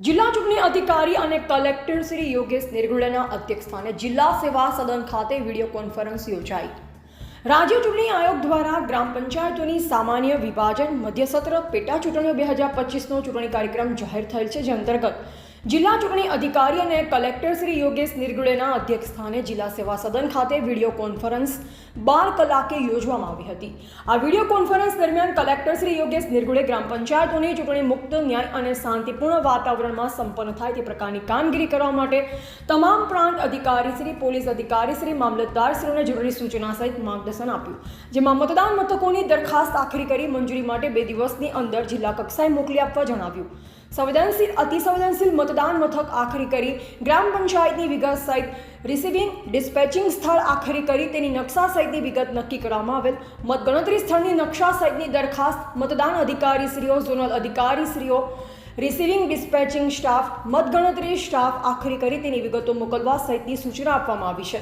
જિલ્લા ચૂંટણી અધિકારી અને કલેક્ટર શ્રી યોગેશ નિર્ગુડેના અધ્યક્ષસ્થાને જિલ્લા સેવા સદન ખાતે વીડિયો કોન્ફરન્સ યોજાઈ. રાજ્ય ચૂંટણી આયોગ દ્વારા ગ્રામ પંચાયતોની સામાન્ય વિભાજન મધ્યસત્ર પેટા ચૂંટણીઓ બે હજાર પચીસનો ચૂંટણી કાર્યક્રમ જાહેર થયેલ છે જે અંતર્ગત જિલ્લા ચૂંટણી અધિકારી અને કલેક્ટર શ્રી યોગેશ નિર્ગુળેના અધ્યક્ષસ્થાને જિલ્લા સેવા સદન ખાતે વીડિયો કોન્ફરન્સ બાર કલાકે યોજવામાં આવી હતી. આ વીડિયો કોન્ફરન્સ દરમિયાન કલેક્ટર શ્રી યોગેશ નિર્ગુળે ગ્રામ પંચાયતોની ચૂંટણી મુક્ત ન્યાય અને શાંતિપૂર્ણ વાતાવરણમાં સંપન્ન થાય તે પ્રકારની કામગીરી કરવા માટે તમામ પ્રાંત અધિકારી શ્રી, પોલીસ અધિકારી શ્રી, મામલતદાર શ્રીઓને જરૂરી સૂચના સહિત માર્ગદર્શન આપ્યું. જેમાં મતદાન મથકોની દરખાસ્ત આખરી કરી મંજૂરી માટે બે દિવસની અંદર જિલ્લા કક્ષાએ મોકલી આપવા જણાવ્યું. સંવેદનશીલ અતિ સંવેદનશીલ મતદાન મથક આખરી કરી, ગ્રામ પંચાયતની વિગત સહિત રિસીવિંગ ડિસ્પેચિંગ સ્થળ આખરી કરી, તેની નકશા સહિતની વિગત નક્કી કરવામાં આવેલ. મતગણતરી સ્થળની નકશા સહિતની દરખાસ્ત મતદાન અધિકારીશ્રીઓ, ઝોનલ અધિકારીશ્રીઓ રિસીવિંગ ડિસ્પેચિંગ સ્ટાફ મતગણતરી સ્ટાફ આખરી કરી, તેની વિગતો મોકલવા સહિતની સૂચના આપવામાં આવી છે.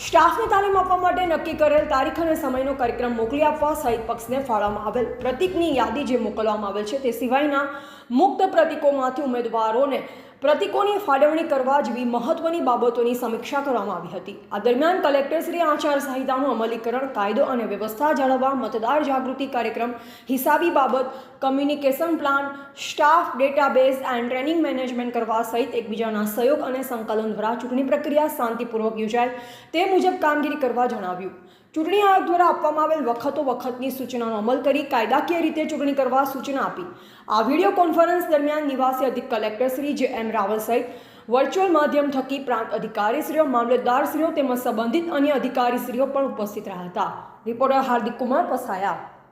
સ્ટાફને તાલીમ આપવા માટે નક્કી કરેલ તારીખ અને સમયનો કાર્યક્રમ મોકલી આપવા સહિત પક્ષને ફાળવવામાં આવેલ પ્રતિકની યાદી જે મોકલવામાં આવેલ છે તે સિવાયના મુક્ત પ્રતિકોમાંથી ઉમેદવારોને પ્રતિકોની ફાળવણી કરવા જેવી મહત્વની બાબતોની સમીક્ષા કરવામાં આવી હતી. આ દરમિયાન કલેક્ટર શ્રી આચાર સંહિતાનું અમલીકરણ, કાયદો અને વ્યવસ્થા જાળવવા, મતદાર જાગૃતિ કાર્યક્રમ, હિસાબી બાબત communication plan staff database and training management કરવા સહિત એકબીજાના સહયોગ અને સંકલન દ્વારા ચૂંટણી પ્રક્રિયા શાંતિપૂર્વક યોજાય તે મુજબ કામગીરી કરવા જણાવ્યું. ચૂંટણી આયોગ દ્વારા આપવામાં આવેલ વખતો વખતની સૂચનાનો અમલ કરી કાયદાકીય રીતે ચૂંટણી કરવા સૂચના આપી. આ વીડિયો કોન્ફરન્સ દરમિયાન નિવાસી અધિક કલેક્ટર શ્રી જે એમ રાવલ સહિત વર્ચ્યુઅલ માધ્યમ થકી પ્રાંત અધિકારીશ્રીઓ, મામલતદારશ્રીઓ તેમજ સંબંધિત અન્ય અધિકારીશ્રીઓ પણ ઉપસ્થિત રહ્યા હતા. રિપોર્ટર હાર્દિક કુમાર પસાયા.